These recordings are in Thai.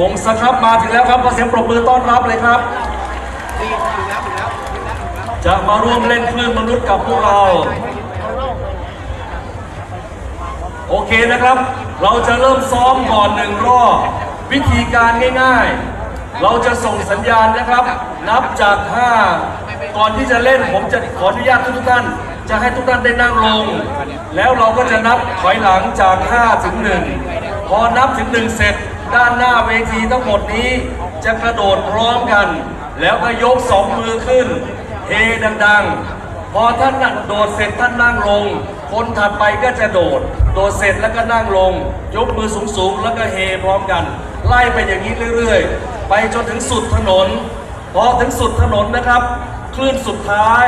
วงสครับมาถึงแล้วครับขอเสียงปรบมือต้อนรับเลยครับ จะมาร่วมเล่นคลื่นมนุษย์กับพวกเรา โอเคนะครับ เราจะเริ่มซ้อมก่อนหนึ่งรอบวิธีการง่ายๆ เราจะส่งสัญญาณนะครับ นับจาก 5 ก่อนที่จะเล่นผมจะขออนุญาตทุกท่าน จะให้ทุกท่านได้นั่งลง แล้วเราก็จะนับถอยหลังจาก 5 ถึง 1 พอนับถึง 1 เสร็จ ด้านหน้าเวทีทั้งหมดนี้จะกระโดดพร้อมกัน แล้วก็ยกสองมือขึ้นเฮดังๆ พอท่านน่ะโดดเสร็จท่านนั่งลง คนถัดไปก็จะโดด โดดเสร็จแล้วก็นั่งลง ยกมือสูงๆ แล้วก็เฮพร้อมกัน ไล่ไปอย่างนี้เรื่อยๆ ไปจนถึงสุดถนน พอถึงสุดถนนนะครับ คลื่นสุดท้าย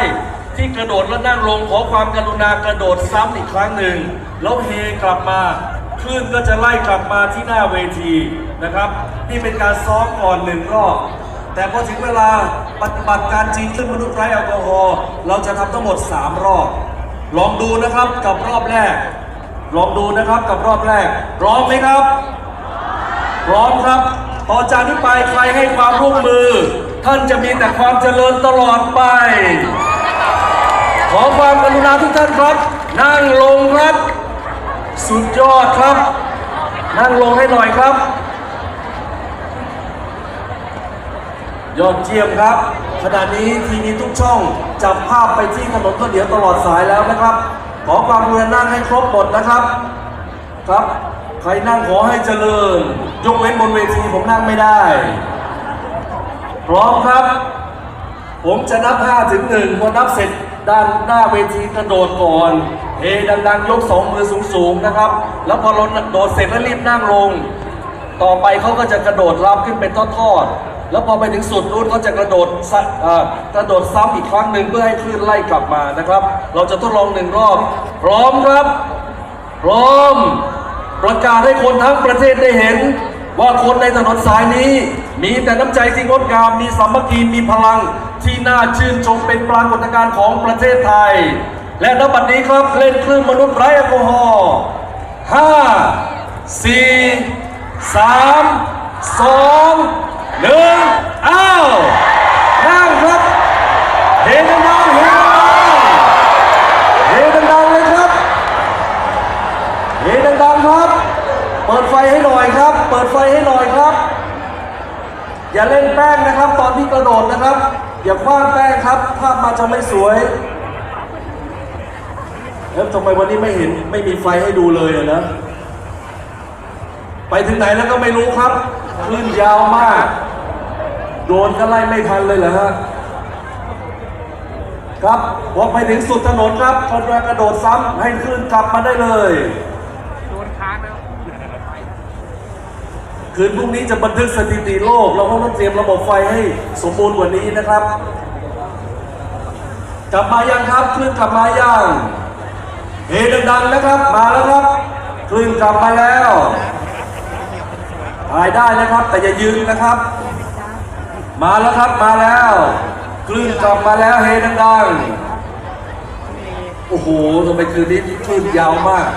ที่กระโดดแล้วนั่งลงขอความกรุณากระโดดซ้ำอีกครั้งหนึ่ง แล้วเฮกลับมา คลื่นก็จะไล่กลับมาที่หน้าเวทีนะครับ นี่เป็นการซ้อมก่อนหนึ่งรอบ แต่พอถึงเวลาปฏิบัติการจริงขึ้นมนุษย์ไร้แอลกอฮอล์เราจะทำทั้งหมด 3 รอบ ลองดูนะครับกับรอบแรก ลองดูนะครับกับรอบแรกพร้อมไหมครับพร้อมครับต่อจากนี้ไปใครให้ความร่วมมือ ท่านจะมีแต่ความเจริญตลอดไป ขอความกรุณาทุกท่านครับ นั่งลงครับ สุดยอดครับ นั่งลงให้หน่อยครับ ยอดเยี่ยมครับ ขณะนี้ทีวีทุกช่องจับภาพไปที่ถนนข้าวเหนียวตลอดสายแล้วนะครับ ขอความกรุณานั่งให้ครบหมดนะครับครับ ใครนั่งขอให้เจริญ ยกเว้นบนเวทีผมนั่งไม่ได้ พร้อมครับ ผมจะนับ5ถึง1พอนับเสร็จด้านหน้าเวทีกระโดดก่อนเฮดังๆ ยกสองมือสูงๆนะครับ แล้วพอเราโดดเสร็จแล้วรีบนั่งลง ต่อไปเขาก็จะกระโดดรับขึ้นเป็นทอดๆ แล้วพอไปถึงสุดนู้นเขาจะกระโดดกระโดดซ้ำอีกครั้งหนึ่งเพื่อให้คลื่นไล่กลับมานะครับ เราจะทดลองหนึ่งรอบ พร้อมครับ พร้อม ประกาศให้คนทั้งประเทศได้เห็น ว่าคนในถนนสายนี้ มีแต่น้ำใจที่งดงามมีสามัคคีมีพลัง ที่น่าชื่นชมเป็นปรากฏการณ์ของประเทศไทย และณบัดนี้ครับเล่นคลื่นมนุษย์ไร้แอลกอฮอล์ห้าสี่สามสองหนึ่งอ้าวนั่งครับเฮดังๆเฮดังดังเลยครับเฮดังๆครับ เปิดไฟให้หน่อยครับ เปิดไฟให้หน่อยครับ อย่าเล่นแป้งนะครับ ตอนที่กระโดดนะครับ อย่าคว้างแป้งครับ ภาพมันจะไม่สวยแล้วทำไมวันนี้ไม่เห็นไม่มีไฟให้ดูเลยอะนะ ไปถึงไหนแล้วก็ไม่รู้ครับคลื่นยาวมาก โดนก็ไล่ไม่ทันเลยเหรอฮะครับพอไปถึงสุดถนนครับคนแรกกระโดดซ้ำให้คลื่นกลับมาได้เลย โดนค้างแล้ว คืนพรุ่งนี้จะบันทึกสถิติโลก เราก็ต้องเตรียมระบบไฟให้สมบูรณ์กว่านี้นะครับ กลับมายังครับคลื่นกลับมายังเฮดังๆนะครับ มาแล้วครับคลื่นกลับมาแล้วถ่ายได้นะครับ แต่อย่ายืนนะครับ มาแล้วครับมาแล้วคลื่นกลับมาแล้วเฮดังๆโอ้โหทำไมคืนนี้คลื่นยาวมาก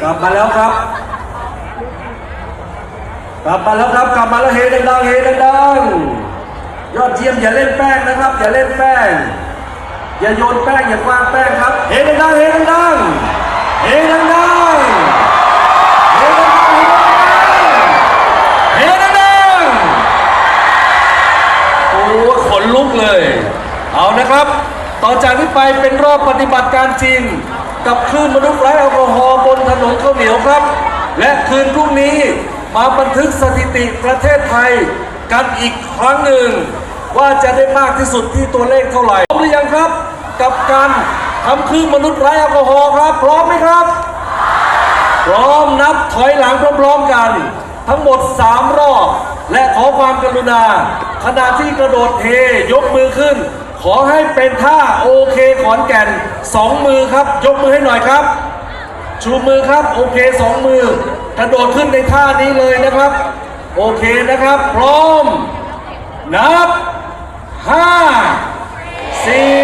กลับมาแล้วครับ กลับมาแล้วครับกลับมาแล้วเฮดังๆเฮดังๆยอดเยี่ยมอย่าเล่นแป้งนะครับ อย่าเล่นแป้ง อย่าโยนแป้งอย่าว้างแป้งครับเฮดังๆเฮดังๆเฮดังๆเฮดังๆเฮดังๆโอ้ขนลุกเลย เอานะครับ ต่อจากนี้ไปเป็นรอบปฏิบัติการจริง กับคลื่นมนุษย์ไร้แอลกอฮอล์บนถนนข้าวเหนียวครับ และคืนพรุ่งนี้ มาบันทึกสถิติประเทศไทยกันอีกครั้งหนึ่ง ว่าจะได้มากที่สุดที่ตัวเลขเท่าไหร่พร้อมหรือยังครับ กับการทำคลื่นมนุษย์ไร้แอลกอฮอล์ครับ พร้อมไหมครับ พร้อมนับถอยหลังพร้อมๆกัน ทั้งหมด 3 รอบ และขอความกรุณาขณะที่กระโดดเทยกมือขึ้น ขอให้เป็นท่าโอเคขอนแก่นสองมือครับ ยกมือให้หน่อยครับ ชูมือครับโอเคสองมือ กระโดดขึ้นในท่านี้เลยนะครับ โอเคนะครับ พร้อม นับห้าสี่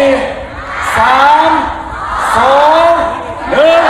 สามสองหนึ่ง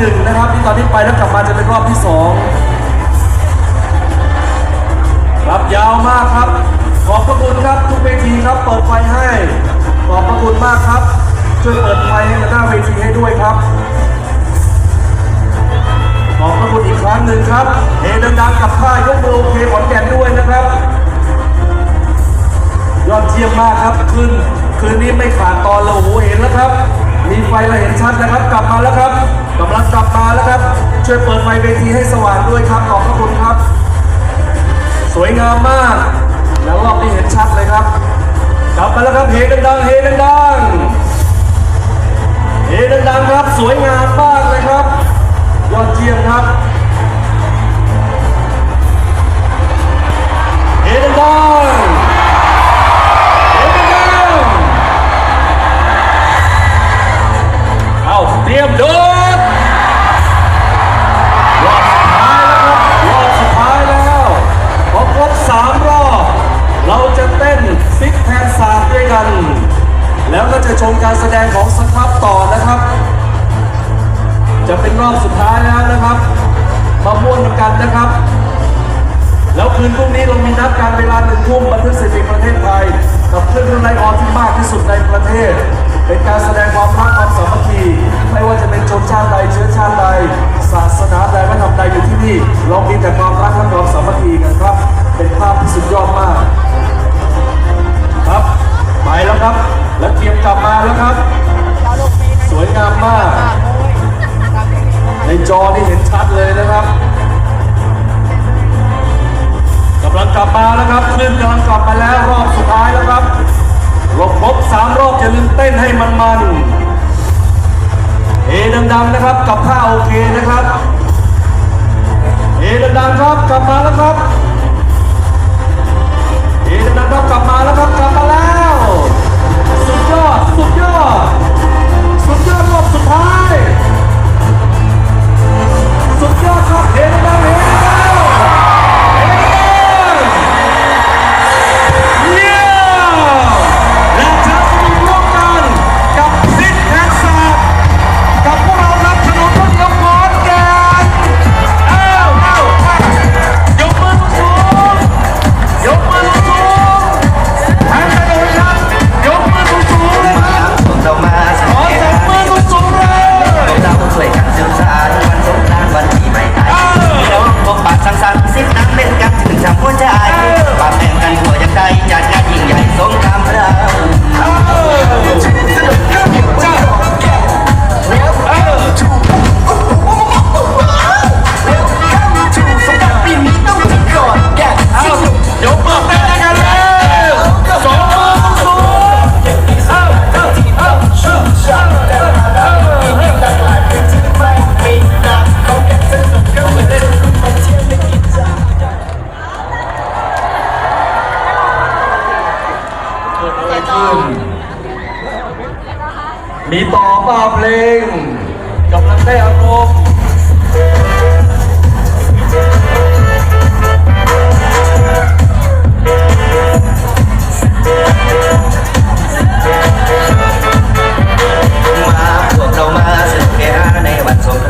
หนึ่งนะครับที่ตอนนี้ไปแล้วกลับมาจะเป็นรอบที่สองรับยาวมากครับ ขอบพระคุณครับทุกเวทีครับ เปิดไฟให้ ขอบพระคุณมากครับ ช่วยเปิดไฟให้หน้าเวทีให้ด้วยครับ ขอบพระคุณอีกครั้งหนึ่งครับเฮดังๆกับค่ายกมือโอเคขอนแก่นด้วยนะครับ ยอดเยี่ยมมากครับคืนคืนนี้ไม่ขาดตอนเราโอ้โหเห็นแล้วครับ มีไฟเราเห็นชัดนะครับ กลับมาแล้วครับ ช่วยเปิดไฟเวทีให้สว่างด้วยครับ ขอบพระคุณครับ สวยงามมาก แล้วรอบนี้เห็นชัดเลยครับ กลับมาแล้วครับเฮดังๆเฮดังๆเฮดังๆครับ สวยงามมากเลยครับ ยอดเยี่ยมครับเฮดังๆ ลาหนึ่งทุ่มบันทึกสถิติประเทศไทย กับเครื่องดนตรีออนที่มากที่สุดในประเทศ เป็นการแสดงความรักความสามัคคี ไม่ว่าจะเป็นชนชาติใดเชื้อชาติใด ศาสนาใดวัฒนธรรมใดอยู่ที่นี่เรามีแต่ความรักและความสามัคคีกันครับ เป็นภาพที่สุดยอดมาก ครับไปแล้วครับ แล้วเตรียมกลับมาแล้วครับ นให้มันมันเอดังๆนะครับกับข้าโอเคนะครับ ง มีต่อป้าเพลงกำลังได้อารมณ์มาพวกเรามาสนุกเฮฮในวันสงกร์